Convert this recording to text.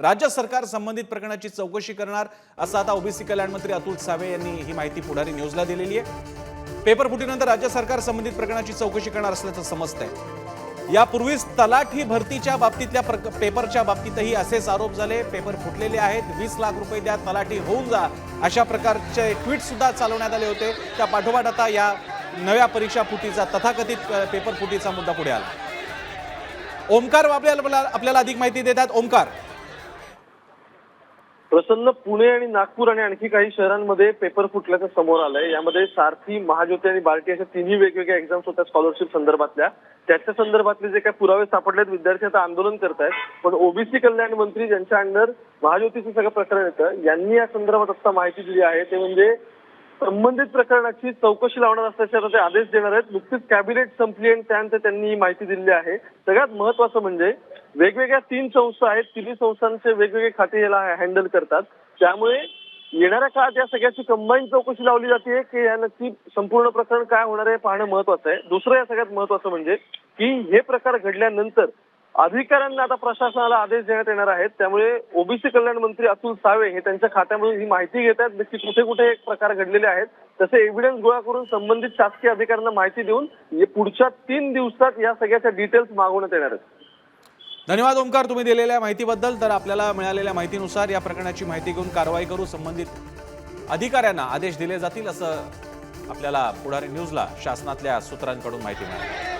राज्य सरकार संबंधित प्रकरणाची चौकशी करणार असं आता ओबीसी कल्याण मंत्री अतुल सावे यांनी ही माहिती पुढारी न्यूजला दिलेली आहे. पेपर फुटीनंतर राज्य सरकार संबंधित प्रकरणाची चौकशी करणार असल्याचं समजतंय. यापूर्वीच तलाठी भरतीच्या बाबतीतल्या प्रक- पेपरच्या बाबतीतही असेच आरोप झाले. पेपर फुटलेले आहेत. वीस लाख रुपये द्या तलाठी होऊन जा अशा प्रकारचे ट्विट सुद्धा चालवण्यात आले होते. त्या पाठोपाठ आता या नव्या परीक्षा फुटीचा तथाकथित पेपर फुटीचा मुद्दा पुढे आला. ओमकार आपल्याला आपल्याला अधिक माहिती देतात. ओमकार. प्रसन्न पुणे आणि नागपूर आणि आणखी काही शहरांमध्ये पेपर फुटल्याचं समोर आलंय. यामध्ये सारथी महाज्योती आणि बार्टी अशा तिन्ही वेगवेगळ्या एक्झाम्स होत्या स्कॉलरशिप संदर्भातल्या. त्याच्या संदर्भातले जे काही पुरावे सापडलेत विद्यार्थी आता आंदोलन करतायत. पण ओबीसी कल्याण मंत्री ज्यांच्या अंडर महाज्योतीचं सगळं प्रकरण येतं यांनी या संदर्भात आता माहिती दिली आहे. ते म्हणजे संबंधित प्रकरणाची चौकशी लावणार असल्याचे आता ते आदेश देणार आहेत. नुकतीच कॅबिनेट संपली आणि त्यानंतर त्यांनी ही माहिती दिलेली आहे. सगळ्यात महत्वाचं म्हणजे वेगवेगळ्या तीन संस्था आहेत. तिन्ही संस्थांचे वेगवेगळे खाते याला हँडल करतात. त्यामुळे येणाऱ्या काळात या सगळ्याची कंबाईन चौकशी लावली जाते की या नक्की संपूर्ण प्रकरण काय होणार आहे पाहणं महत्वाचं आहे. दुसरं या सगळ्यात महत्वाचं म्हणजे की हे प्रकार घडल्यानंतर अधिकाऱ्यांना आता प्रशासनाला आदेश देण्यात येणार आहेत. त्यामुळे ओबीसी कल्याण मंत्री अतुल सावे हे त्यांच्या खात्यामधून ही माहिती घेत आहेत. नक्की कुठे कुठे एक प्रकार घडलेले आहेत. तसे एव्हिडन्स गोळा करून संबंधित शासकीय अधिकाऱ्यांना माहिती देऊन पुढच्या तीन दिवसात या सगळ्याच्या डिटेल्स मागवण्यात येणार आहेत. धन्यवाद ओमकार तुम्ही दिलेल्या माहितीबद्दल. तर आपल्याला मिळालेल्या माहितीनुसार या प्रकरणाची माहिती घेऊन कारवाई करू संबंधित अधिकाऱ्यांना आदेश दिले जातील असं आपल्याला पुढारी न्यूजला शासनातल्या सूत्रांकडून माहिती मिळाली.